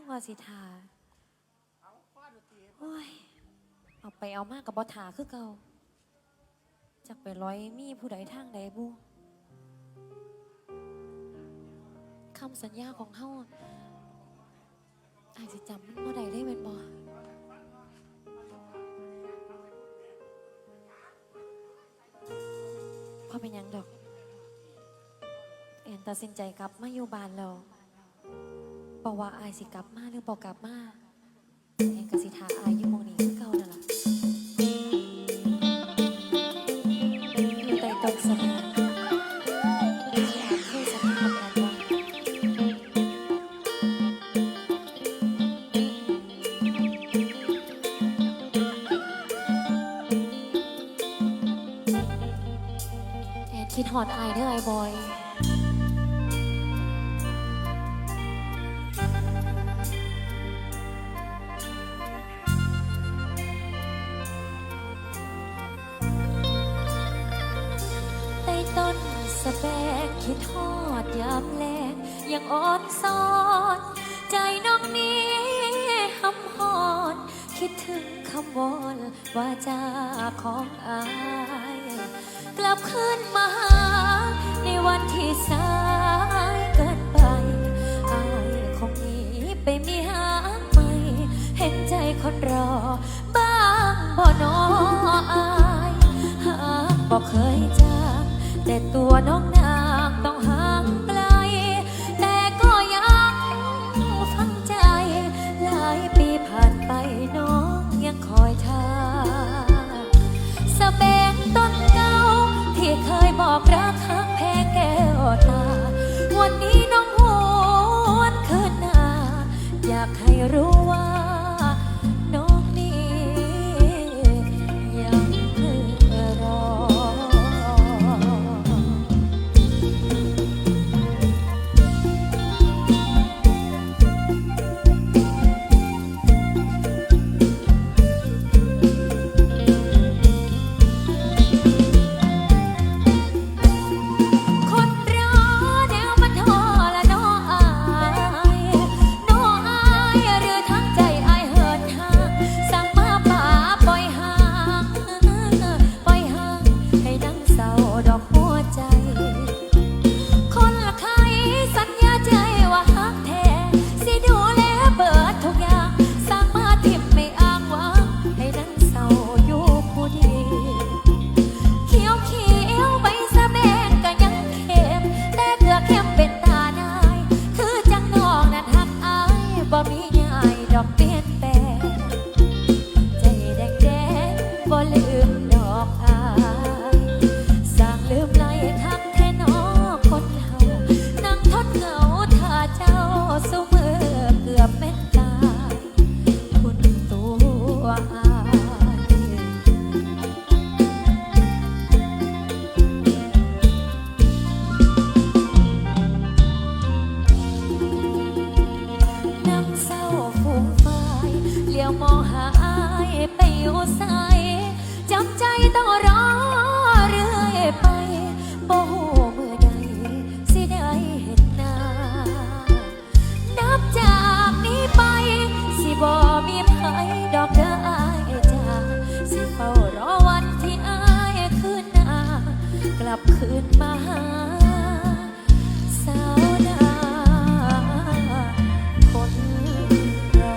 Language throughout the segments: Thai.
คือว่าสิทาโอ้ย เอาไปเอามากกับบอถาคือเก่าจักไปร้อยมีผู้ใดทางใดบุคำสัญญาของเฮาอาจสิจำมันบ่ได้ได้เป็นบ่พอเป็นยังดอก แอนตัดสินใจกลับมาอยู่บ้านแล้ว บอกว่าอายสิกลับมาหรือบอกกลับมาแอนกสิทาอายอยู่หมองนี้คือเก่านั่นล่ะอยู่ใต้ต้นสะแบงที่อาจเคยสนิทกับแอนว่าแอนคิดหอดอายเด้อไอ้บอย ยังอ่อนซ้อนใจน้องนี้หำหอนคิดถึงคำวอนว่าจาของอาย กลับคืนมาหา ในวันที่สายเกินไป อายคงหนีไปมีหาใหม่ เห็นใจคนรอ บ้างบ่นออายหากบอกเคยจางแต่ตัวน้องนางต้องหา ตา วันนี้น้องหวนคืนหน้า อยากให้รู้ว่า คืนมาหา สาวนาคนรอ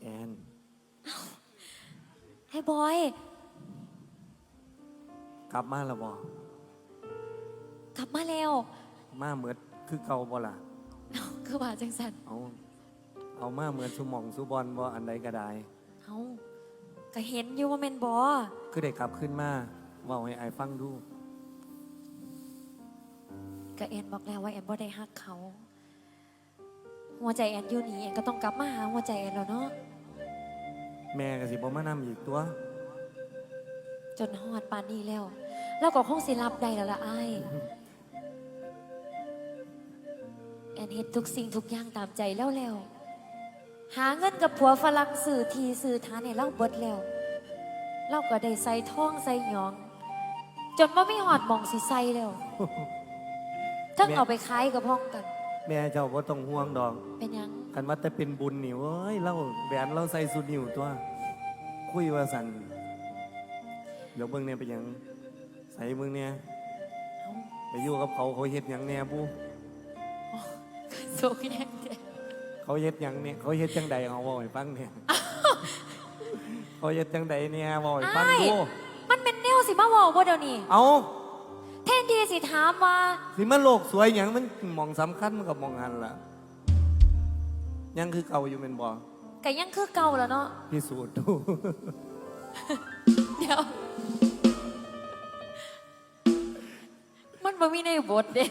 แอนให้บอย กลับมาแล้วบ่กลับมาแล้วมาเหมือดคือเก่าบ่ล่ะคือว่าจังสันเอาเอามาเหมือนสุหมองสุบอลบ่อันใดก็ได้ เอาก็เห็นอยู่ว่าแม่นบอคือได้กลับขึ้นมาเว่าให้ไอ้ายฟังดู ก็แอนบอกแล้วว่าแอนบ่ได้ฮักเขา หัวใจแอนอยู่นี่แอนก็ต้องกลับมาหาหัวใจแอนแล้วเนาะแม่ก็สิบ่มานำอีกตัว จนฮอดปานนี้แล้ว เราก็คงสิรับได้แล้วละไอ้ายแอนอนเฮ็ดทุกสิ่งทุกอย่างตามใจแล้วแล้ว หาเงินกับผัวฝรั่งสื่อทีสื่อทานให้เราเบิดแล้ว เราก็ได้ใส่ท่องใส่หยอง จนว่าไม่หอดหมองสิใส่แล้วทั้งเอาไปขายกับพ้องกัน แม่เจ้าบ่ต้องห่วงดอก เป็นหยังกันว่าแต่เป็นบุญนี่เว้ยเราแหวนเราใส่สุดนิ้วตัว คุยว่าสันเดี๋ยวเบิ่งเนี่ยไปหยัง ใส่เบิ่งเนี่ยเอ้าไปอยู่กับเขาเขาเฮ็ดหยังแหน่บูโซกแยกเด้เขาเฮ็ดหยังเนี่ยเขาเฮ็ดจังใดเอาเว้าให้ฟังเนี่ยเขาเฮ็ดจังใดเนี่ยเว้าให้ฟังอ้ายดูมันเป็นแนวสิมาเว่าบ่เดี๋ยวนี้เอาแทนที่สิถามว่าสิมันโลกสวยหยังมันหมองสำคัญมันกับมองหันล่ะยังคือเก่าอยู่เป็นบ่ก็ยังคือเก่าแล้วเนาะพิสูจน์ดู เดี๋ยว บ่มีในบทเด้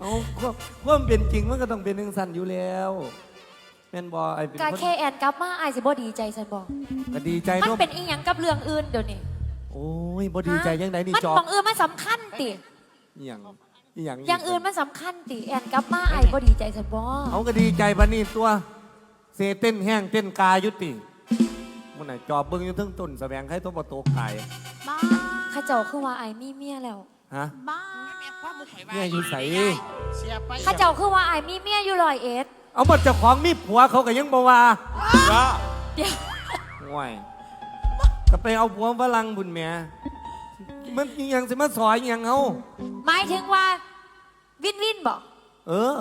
เอาความความเป็นจริงมันก็ต้องเป็นหนึ่งสันอยู่แล้วแม่นบอไอเป็นกาคนแค่แอนกลับมาอายสิบ่ดีใจฉันบอกก็ดีใจมันเนาะเป็นอีหยังกับเรื่องอื่นเดี๋ยวนี้โอ้ยบ่ดีใจยังไงนี่มันจอบบางอื่นมันสำคัญติอหย่างอหย่างอย่างอื่นมันสำคัญติแอนกลับมาอายบ่ดีใจฉันบอเขาก็ดีใจปานนี้ตัวเซเต้นแห้งเต้นกายุติ มันน่ะจอบเบิ่งอยู่เทั้งต้นแสวงให้ตัวบ่โตกายบ้าข้าเจ้าคือว่าอายมีเมียแล้ว ฮะบ้าแม่ความมุขข่อยว่าเนี่ยอยู่ใสเสียไปข้าเจ้าคือว่าอายมีเมียอยู่ร้อยเอ็ดเอาบัดเจ้าของมีผัวเขาก็ยังบ่ว่าเดี๋ยวห่วยก็ไปเอาผัวฝรั่งบุญแหม่มันอิหยังสิมาสอยอิหยังเอาหมายถึงว่าวินวินบอกเออ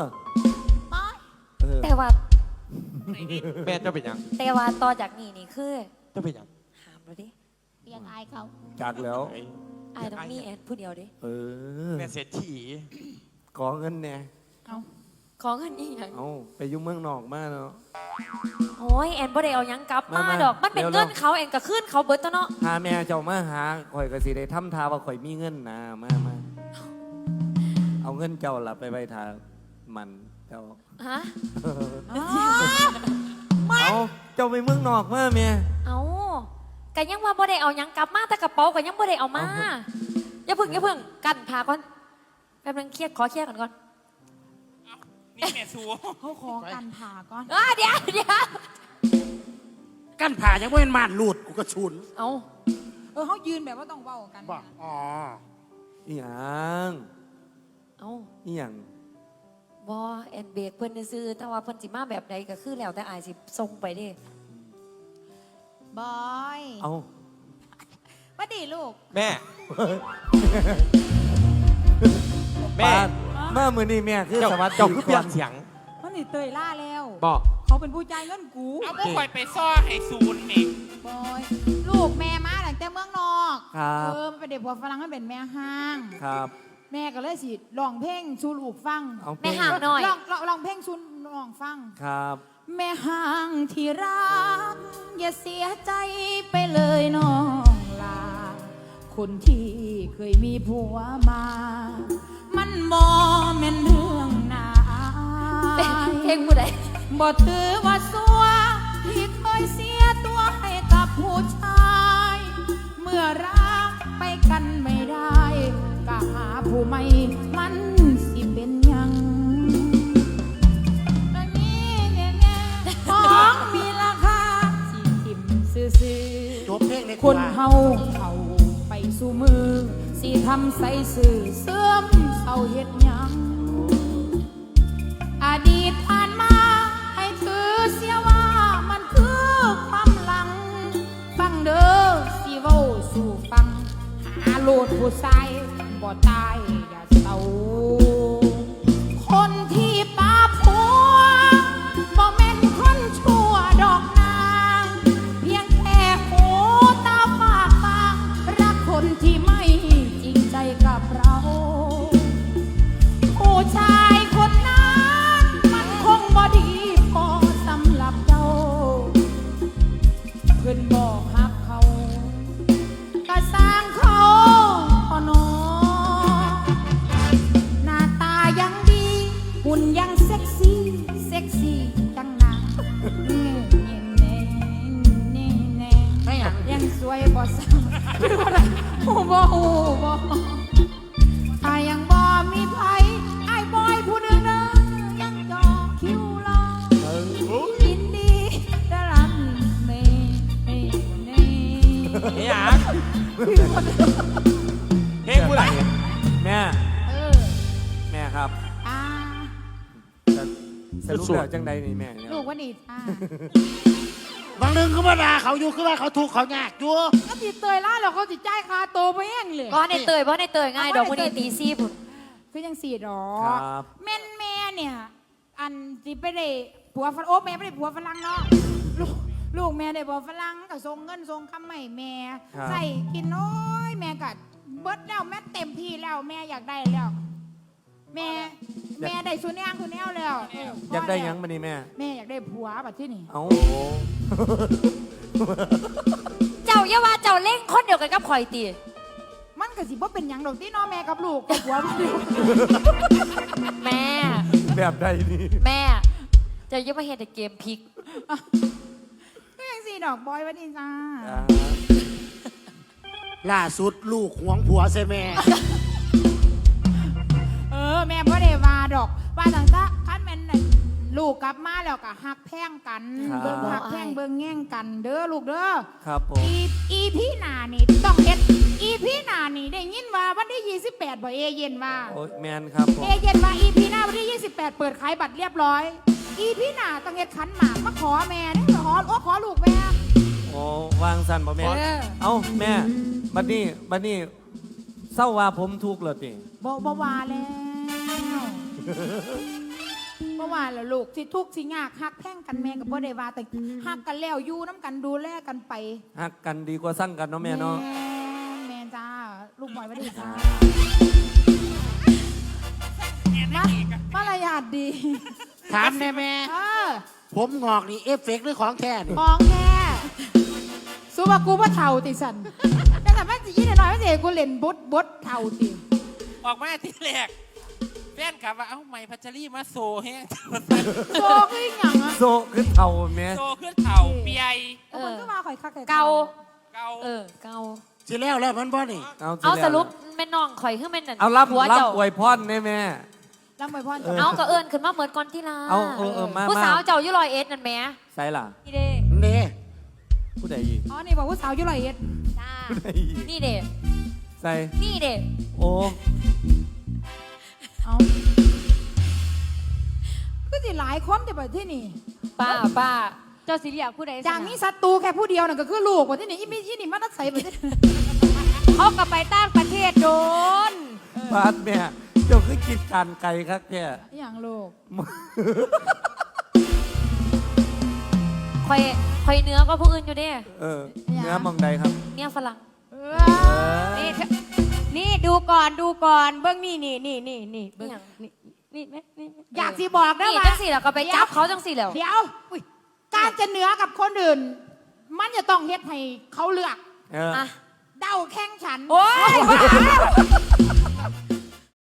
บ้าเออแต่ว่า แม่เจ้าเป็นหยังแต่ว่าต่อจากนี้นี่คือเจ้าเป็นหยังหามแล้วดิเรียกอายเขาจากแล้ว ไอ้อายต้องมีแอนผู้เดียวดิเออแม่เศรษฐีขอเงินแหน่เอาขอเงินอีหยังเอาไปอยุ่เมืองนอกมาเนาะ โอ้ยแอนบ่ได้เอาหยังกลับมามามาดอก มันเป็นเร็วๆ เงินเขาแอนก็ขึ้นเขาเบิดตัวเนาะพาแม่เจ้ามาหาข่อยก็สิได้ทำทาว่าข่อยมีเงินนะมามาเอาเงินเจ้าล่ะไปไว้ทามัน เจ้าฮะเอาเจ้าไปเมืองนอกมาแม่เอาก็ยังว่าบ่ได้เอาหยังกลับมาแต่กระเป๋าก็ยังบ่ได้เอามาเอาเถอะอย่าเพึ่งอย่าเพึ่งกันพาก่อนแป๊บนึงเครียดขอเครียดก่อนก่อนนี่แม่สูเขาขอกันผ่าก่อนอ้าเดี๋ยวเดี๋ยวกั้นผ่ายังไม่เป็นมานหลุดกูก็ชุนเอาเออเขายืนแบบว่าต้องเว้ากัน บอกอ๋ออีหยังเอา อีหยัง บ่แอนเบรกเพิ่นซื้อๆแต่ว่าเพิ่นสิมาแบบใดก็คือแล้วแต่อายสิส่งไปเด้บอยเอาวัดดีลูก แม่ แม่ปานมามือนี่แม่คือเจ้าสวัสดีเจ้าคือเปลี่ยนก่อนเสียงมันนี่เตยล่าแล้วบอกเขาเป็นผู้ใจายเงินกูเอาพวกข่อยไปซ่อให้ศูนย์นี่บอยลูกแม่มาตั้งแต่เมืองนอกครับ เออมันเป็นเด็กผัวฝรั่งมันเป็นแม่ห้าง ครับ แม่ก็เลยสิร้องเพลงชูลูกฟังเอาแม่ห่างหน่อยร้องร้องร้องเพลงชูน้องฟัง ครับ แม่ห่างที่รัก อย่าเสียใจไปเลยน้องลา คนที่เคยมีผัวมา มันบ่แม่นเรื่องนาเป็นเพลงผู้ใดบ่ถือว่าสัวที่เคยเสียตัวให้กับผู้ชาย เมื่อรักไปกันไม่ได้ก็ หาผู้ใหม่มันสิเป็นหยังตอนนี้เนี่ยๆของมีราคาสิทิมซื้อจบเพลงในๆคนเฮาเข้าไปสู่มือ สิทำใส่สื่อเสื่อมเศร้าเฮ็ดหยัง อดีตผ่านมาให้ถือเสียว่ามันคือความหลัง ฟังเด้อสิเว้าสู่ฟัง หาโลดผู้ชาย บ่ตายอย่าเศร้า เพลงผู้ใดแม่ เออแม่ครับอ่าจะสรุปแล้วจังใดนี่แม่เนี่ยลูกวันนี้อ่าบางเรื่องคือว่าด่าเขาอยู่คือว่าเขาทุกข์เขายากอยู่ก็ติเตยล่าแล้วเขาสิจ่ายคาโตไปแห้งเลยเพราะในเตยเพราะในเตยง่ายดอกมันนี่ตีซี่พุ่นคือยังสี่ดอคกรับ แม่นแม่เนี่ย อันที่ไปได้ผัวฝรั่งโอ้แม่ไม่ได้ผัวฝรั่งเนาะ ลูกลูกแม่ได้ผัวฝรั่งก็ส่งเงินส่งคำใหม่แม่ ครับ ใส่กินน้อยแม่ก็เบิดแล้วแม่เต็มที่แล้วแม่อยากได้แล้ว แม่แม่ได้สุนย่างสุนแนวแล้วเอยากได้พอหยัแล้วงมานี่แม่ แม่อยากได้ผัวแบบที่นี่เอาเจ้าอย่าว่าเจ้าเล่งคนเดียวกันกับข่อยตีมันก็สิบ่เป็นหยังดอกที่น้องแม่กับลูกกับผัวมันอยู่แม่ แบบใดนี่แม่เจะอย่ามาเห็นแต่เกมพลิกก็ยังสี่ ดอกบอยวันนี้จ้าอ่าล่าสุดลูกหวงผัวใช่แม่ เออ แม่บ่ได้ว่าดอก ว่าต่างซะคันแม่นน่ะลูกกลับมาแล้วก็ฮักแพงกันเบิ่งฮักแพงเบิ่งแง่งกัน เด้อลูกเด้อ ครับผม อีอีพี่หนานี่ต้องเฮ็ดอีพี่หนานี่ได้ยินว่าวันที่28บ่เอเย็นว่า โอ้ยแมนครับผม เอเย็นว่าอีพี่หน้าวันที่ 28 เปิดขายบัตรเรียบร้อย อีพี่หนาต้องเฮ็ดขันหมากมาขอแม่เด้อข อโอ้ขอลูกแม่ โอ้วางสันบ่แม่ เออ เอ้าแม่บัดนี้บัดนี้เศร้าว่าผมทุกข์เหรอติบ่บ่ว่าแล้วบ่ว่าแล้วลูกที่ทุกข์สิยากฮักแพงกันแม่ก็บ่ได้ว่าแต่ฮักกันแล้วอยู่น้ำกันดูแลกันไปฮักกันดีกว่าสั่งกันเนาะแม่เนาะแม่แม่จ้าลูกบอยวันดีจ้ามา มารยาทดี ถามแม่แม่เออผมงอกนี่เอฟเฟกต์หรือของแท้นี่ของแท้สู้ว่ากูว่าเท่าติสันแต่แต่ไม่จียี่หน่อยไม่จีกูเล่นบดบดเท่าติออกมาทีแรกแฟนกลับว่าเอ้าไม่พัชรีมาโซแห้งโซคืออหย่างอะโซคือเท่าแม่โซขึ้นเข่าเปียเออก็มาข่อยคักแต่เกาเกาเออเกาสิแล้วแล้วมันบ่นี่เอาเอาแล้วสรุปแม่น้องข่อยคือแม่นั่นเอารับหัวรับเจ้าอวยพรได้แม่ แล้วมวยพ่อเออ เอาก็เอิญขึ้นมาเหมือนก่อนที่ลาเอาเออเออมาผู้มาสาวเจ้าอยุลอยเอ็ดนั่นแหม่ใส่ล่ะนี่เด้เน่ผู้ใดอีกอ๋อนี่บอกว่าสาวอยุไรเอ็ดจ้าผู้ใดอีกนี่เด้ใส่นี่เด้โอ้เอาก็สิหลายคนจะไปที่นี่ป้าป้าเจ้าสิเรียกผู้ใดจากนี้ศัตรูแค่ผู้เดียวน่ะก็คือลูกว่าที่นี่อีมีที่นี่มันนัดใส่ไปที่เขาก็ไปต่างประเทศโดนบาดแม่ เจ้าคือกินการไก่ครับแกอหย่างลูกข่อยข่อยเหนื้อก็ผู้อื่นอยู่เด้เออเนื้อมองใดครับ เนี่ยฝรั่งเอเอออนี่นี่ดูก่อนดูก่อนเบื้องนี่นี่นี่นี่นี่เบื้องนี่นี่แม่นี่แม่อยากสิบอกนะนี่ว่าจังสี่แล้วก็ไปจับเขาจังสี่แล้ว เดี๋ยวการจะเหนือกับคนอื่น มันจะต้องเฮ็ดให้เขาเลือก เออ อะ เดาแข่งฉัน โอ้ย